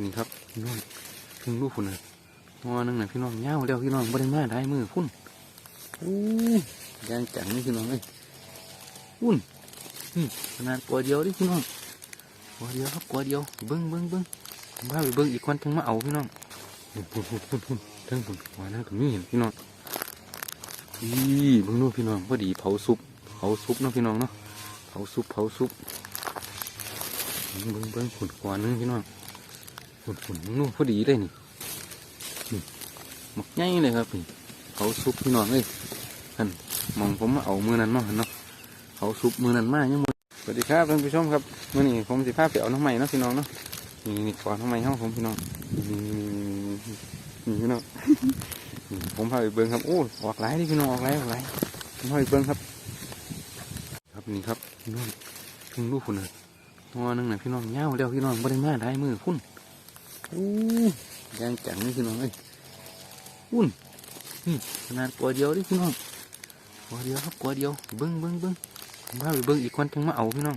นี่ครับพี่น้องพิ่งรู้คุณนะงอนึงน่ะพี่น้องเงาแล้วพี่น้องบริมาได้มือพุ่นอู้ยางจังนี่พี่น้องเอ้ยพุ่นนี่ขนาดกว่าเดียวดิพี่น้องกว่าเดียวครับกว่าเดียวเบิ้งเบิ้งเบิ้งมาไปเบิ้งอีกคนจังมาเอาพี่น้องพุ่นพุ่นพุ่นพุ่นทั้งพุ่นว่านั่นก็มีเห็นพี่น้องอีเบิ้งดูพี่น้องพอดีเผาซุปเผาซุปเนาะพี่น้องเนาะเผาซุปเผาซุปเบิ้งเบิ้งเบิ้งขุนกว่านึงพี่น้อง ฝุ่นฝุ่นนู่นพอดีเลยนี่หมกใหญ่เลยครับนี่เขาซุปพี่น้องเลยท่านมองผมมาเอามือนั้นเนาะเนาะเขาซุปมือนั้นมากยังมือสวัสดีครับท่านผู้ชมครับมื่อนี้ผมสิพาพไปเอาน้ำใหม่เนาะพี่น้องเนาะนี่นี่ก่อนน้ำใหม่ห้องผมพี่น้องนี่นี่พี่น้องผมพาไปเบิ้งครับโอ้ออกหลายดิพี่น้องออกหลออกหลผมพาไปเบิ้งครับ ครับนี่ครับพี่น้องเพิ่งรู้คุณเลยงอนึงน่ะพี่น้องเงาแล้วพี่น้องบริมาได้มือพุ่น ยางจังนี่พี่น้องเอ้ยอุ่นนี่ขนาดกว่าเดียวดิพี่น้องกว่าเดียวครับกว่าเดียวเบิ้งเบิ้งเบิ้งผมพาไปเบิ้งอีกคนจังมาเอาพี่น้อง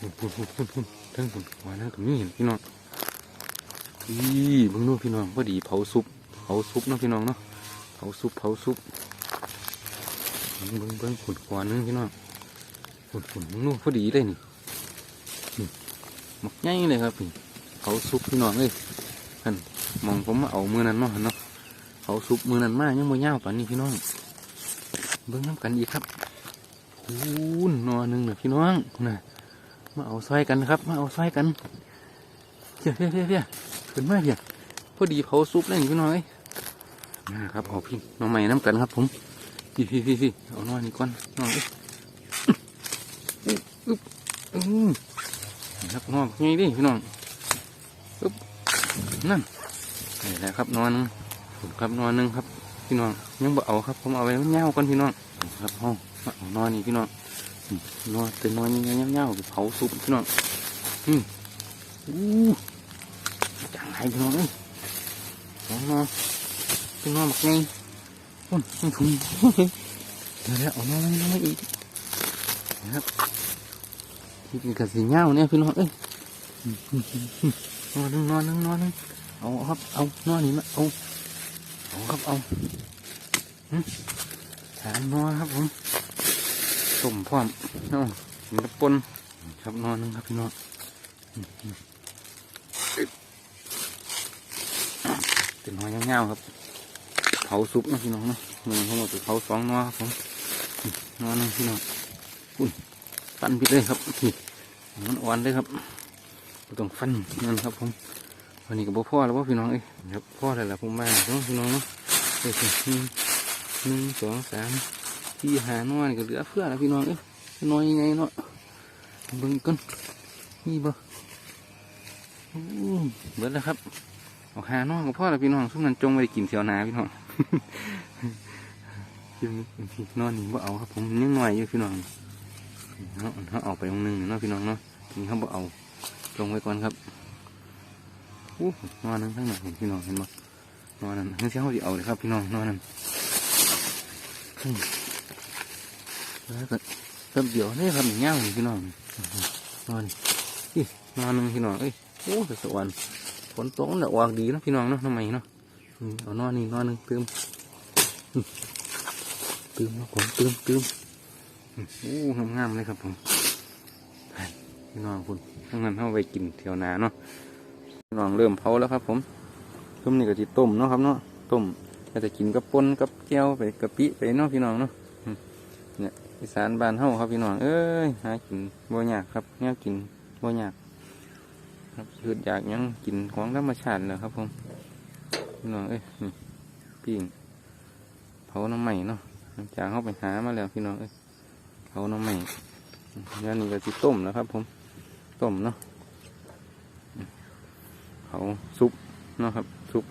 พุ่นพุ่นพุ่นพุ่นพุ่นเทั้งพุ่นว่านั่นก็มีเห็นพี่น้องอีเบิ้งดูพี่น้องพอดีเผาซุปเผาซุปเนาะพี่น้องเนาะเผาซุปเผาซุปเบิ้งเบิ้งเบิ้งพุ่นกว่านึงพี่น้องพุ่นพุ่นเบิ้งดูพอดีเลยนี่นี่หมักใหญ่เลยครับนี่ เขาซุปพี่น้องเอ้ยท่านมองผมมาเอามือนั้นเนาะเนาะเขาซุปมือนั้นมากยังมือยาวป่านนี้พี่น้อง เบิ้งน้ำกันอีกครับคูนนอหนึ่งเน่ะพี่น้องนะมาเอาซอยกันครับ มาเอาซอยกันเพี้ยเพี้ยเพี้ยเพี้ยขึ้นมาเพี้ยพอดีเผาซุปเลยพี่น้องเอ้ยนะครับเอาพี่น้องใหม่น้ำกันครับผมพี่พี่พี่พี่เอานอนี่ก่อนน้องเอ้ยอึ๊บอึ๊บอืมนี่ครับนอไงดิพี่น้อง ปึ๊บนั่นนี่แหละครับนอนหนึงครับนอนนึงครับ พี่น้องยังบ่เอาครับ ผมเอาไว้มันเน่าก่อนพี่น้องครับห้องนอนนี่พี่น้องนอนเป็นอนยังไงเน่าๆไปเผาสุกพี่น้องอืมอู้จังไรพี่น้องเอ้อานอนเป็นนอนแบบไงพุ่นพุ่นพุ่นเดี๋ยวแล้วเอานอนนอนอีกนะครับที่เป็นกระสีเน่าเนี่ยพี่น้องเอ้ย นอนนึงนอนนึงนอนนึงเอาครับ เอานอนนี่มาเอาเอาครับเอาฐานนอนครับผมต้มพร้อมเอามันจะปนครับนอนนึงครับพี่น้องหึหึอึ๊บเป็นนอยาๆครับเผาซุปนะพี่น้องนาะมือทั้งหมดเผาสองนอครับผมนอนนึงพี่น้องอุ้ยฟันพิดเลยครับนี่มันอ่อนเลยครับ ต้องฟันนั่นครับผมวันนี้ก็บ่พ่อแล้วว่าพี่น้องเอ้ยครับพ่อแล้วล่ะผมมาเนาะพี่น้องเนาะเอ้ยหนึ่งสองสามสี่หาน้อยนี่ก็เหลือเพื่อแล้วพี่น้องเอ้ยน้อยยังไงเนาะเบิ่งกันนี่บ่เบิดแล้วครับเอาหาน้อยก็พ่อแล้วพี่น้องสุ่มนั้นจงไปกินเสียวนาพี่น้องกินนอนนี่บ่เอาครับผมยังน้อยอยู่พี่น้องเนาะเขาเอาไปองหนึงเนาะพี่น้องเนาะนี่เขาบ่เอา ลงไว้ก่อนครับอู้นอนนั่งข้างหลังเห็นพี่น้องเห็นบ่นอนนั่นนั่นเสียเขาจะเอาเลยครับพี่น้องนอนนั่นแล้วก็เติมเดี๋ยวนี่ครับเงี้ยเลยพี่น้องนอนนี่นอนนึงพี่น้องเอ้ยโอ้แต่สวรรค์ฝนตกเนี่ยออกดีนะพี่น้องเนาะทำไมเนาะเอานอนนี่นอนนึงเติมเติมนะผมเติมเติมอืมโอ้งามๆเลยครับผม พี่น้องคุณทั้งนั้นเข้าไปกินเที่ยวนาเนาะพี่น้องเริ่มเผาแล้วครับ ผมต้มนี่ก็จะต้มเนาะครับเนาะต้มก็จะกินกับป่นกับแก้วไปกะปิไปเนาะพี่น้องเนาะเนี่ยอีสานบ้านเฮาครับพี่น้องเอ้ยหากินบ่ยากครับแนวกินบ่ยากครับคืออยากยังกินของธรรมชาติเลยครับผมพี่น้องเอ้ยนี่ปิ้งเผาน้ำใหม่เนาะจากเข้าไปหามาแล้วพี่น้องเอ้ยเผาน้ำใหม่แล้วนี่ก็จะต้มนะครับผม ต้มเนาะเขาซุปเนาะครับซุป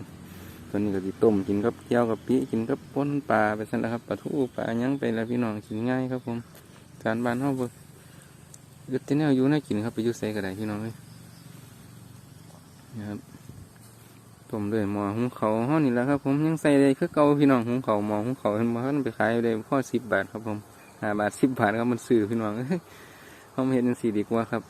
ตัวนี้ก็จะต้มกินกับเจียวกับปีกินกับป้นปลาไปสั่นแล้วครับปลาทูปลาหยังไปแล้วพี่น้องกินง่ายครับผมจานบานเฮาเบ่ยึดที่แนวอยู่น่ากินครับไปยุ่ใส่ก็ได้พี่น้องเลยนะครับต้มด้วยหม้อหุงเขาวเฮานี่แหละครับผมยังใส่ได้คือเก่าพี่น้องหุงเขาหม้อหุงเขาเห็นบ่ทันไปขายได้พ่อสิบบาทครับผมห้าบาทสิบบาทครับมันซื้อพี่น้องเอ้ยเขาไม่เห็นจังสีดีกว่าครับ